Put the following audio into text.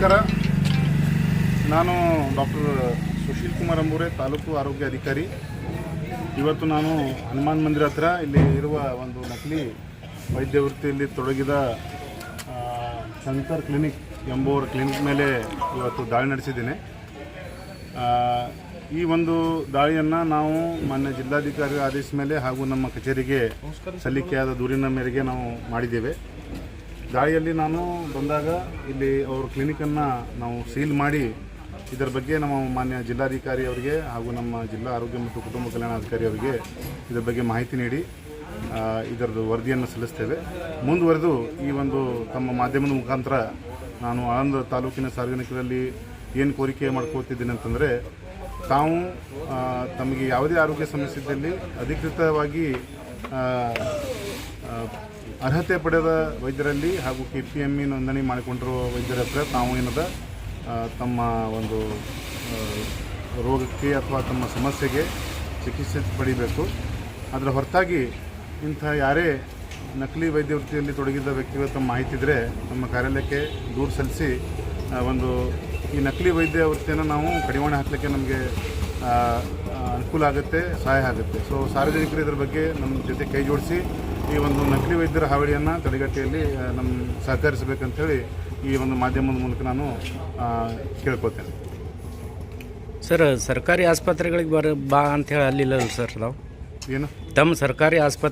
ನಮಸ್ಕಾರ. ನಾನು ಡಾಕ್ಟರ್ ಸುಶೀಲ್ ಕುಮಾರ್ ಅಂಬೂರೆ ತಾಲೂಕು ಆರೋಗ್ಯ ಅಧಿಕಾರಿ. ಇವತ್ತು ನಾನು ಹನುಮಾನ್ ಮಂದಿರ ಹತ್ರ ಇಲ್ಲಿ ಇರುವ ಒಂದು ನಕಲಿ ವೈದ್ಯ ವೃತ್ತಿಯಲ್ಲಿ ತೊಡಗಿದ ಶಂಕರ್ ಕ್ಲಿನಿಕ್ ಎಂಬುವರ ಕ್ಲಿನಿಕ್ ಮೇಲೆ ಇವತ್ತು ದಾಳಿ ನಡೆಸಿದ್ದೇನೆ. ಈ ಒಂದು ದಾಳಿಯನ್ನು ನಾವು ಮಾನ್ಯ ಜಿಲ್ಲಾಧಿಕಾರಿ ಆದೇಶ ಮೇಲೆ ಹಾಗೂ ನಮ್ಮ ಕಚೇರಿಗೆ ಸಲ್ಲಿಕೆಯಾದ ದೂರಿನ ಮೇರೆಗೆ ನಾವು ಮಾಡಿದ್ದೇವೆ. ದಾಳಿಯಲ್ಲಿ ನಾನು ಬಂದಾಗ ಇಲ್ಲಿ ಅವ್ರ ಕ್ಲಿನಿಕನ್ನು ನಾವು ಸೀಲ್ ಮಾಡಿ ಇದರ ಬಗ್ಗೆ ನಮ್ಮ ಮಾನ್ಯ ಜಿಲ್ಲಾಧಿಕಾರಿ ಅವರಿಗೆ ಹಾಗೂ ನಮ್ಮ ಜಿಲ್ಲಾ ಆರೋಗ್ಯ ಮತ್ತು ಕುಟುಂಬ ಕಲ್ಯಾಣಾಧಿಕಾರಿ ಅವರಿಗೆ ಇದರ ಬಗ್ಗೆ ಮಾಹಿತಿ ನೀಡಿ ಇದರದ್ದು ವರದಿಯನ್ನು ಸಲ್ಲಿಸ್ತೇವೆ. ಮುಂದುವರೆದು ಈ ಒಂದು ತಮ್ಮ ಮಾಧ್ಯಮದ ಮುಖಾಂತರ ನಾನು ಆನಂದ ತಾಲೂಕಿನ ಸಾರ್ವಜನಿಕರಲ್ಲಿ ಏನು ಕೋರಿಕೆ ಮಾಡ್ಕೋತಿದ್ದೀನಿ ಅಂತಂದರೆ, ತಾವು ತಮಗೆ ಯಾವುದೇ ಆರೋಗ್ಯ ಸಮಸ್ಯೆ ಇದ್ದಲ್ಲಿ ಅಧಿಕೃತವಾಗಿ ಅರ್ಹತೆ ಪಡೆದ ವೈದ್ಯರಲ್ಲಿ ಹಾಗೂ ಕೆ ಪಿ ಎಂ ಇ ನೋಂದಣಿ ಮಾಡಿಕೊಂಡಿರುವ ವೈದ್ಯರ ಹತ್ರ ತಾವು ಏನದ ತಮ್ಮ ಒಂದು ರೋಗಕ್ಕೆ ಅಥವಾ ತಮ್ಮ ಸಮಸ್ಯೆಗೆ ಚಿಕಿತ್ಸೆ ಪಡಿಬೇಕು. ಅದರ ಹೊರತಾಗಿ ಇಂಥ ಯಾರೇ ನಕಲಿ ವೈದ್ಯ ವೃತ್ತಿಯಲ್ಲಿ ತೊಡಗಿದ್ದ ವ್ಯಕ್ತಿಗಳು ತಮ್ಮ ಮಾಹಿತಿ ಇದ್ದರೆ ನಮ್ಮ ಕಾರ್ಯಾಲಯಕ್ಕೆ ದೂರು ಸಲ್ಲಿಸಿ ಒಂದು ಈ ನಕಲಿ ವೈದ್ಯ ವೃತ್ತಿಯನ್ನು ನಾವು ಕಡಿವಾಣ ಹಾಕಲಿಕ್ಕೆ ನಮಗೆ ಅನುಕೂಲ ಆಗುತ್ತೆ ಸಹಾಯ ಆಗುತ್ತೆ. ಸೊ ಸಾರ್ವಜನಿಕರು ಇದರ ಬಗ್ಗೆ ನಮ್ಮ ಜೊತೆ ಕೈ ಜೋಡಿಸಿ ಈ ಒಂದು ನಕಲಿ ವೈದ್ಯರ ಹಾವಳಿಯನ್ನು ತಡೆಗಟ್ಟೆಯಲ್ಲಿ ನಮ್ಮ ಸಹಕರಿಸಬೇಕಂಥೇಳಿ ಈ ಒಂದು ಮಾಧ್ಯಮದ ಮೂಲಕ ನಾನು ಕೇಳ್ಕೊತೇನೆ. ಸರ್ ಸರ್ಕಾರಿ ಆಸ್ಪತ್ರೆಗಳಿಗೆ ಬರ ಬಾ ಅಂತ ಹೇಳಿ ಅಲ್ಲಿಲ್ಲ ಸರ್ ನಾವು? ಏನು? ತಮ್ಮ ಸರ್ಕಾರಿ ಆಸ್ಪತ್ರೆ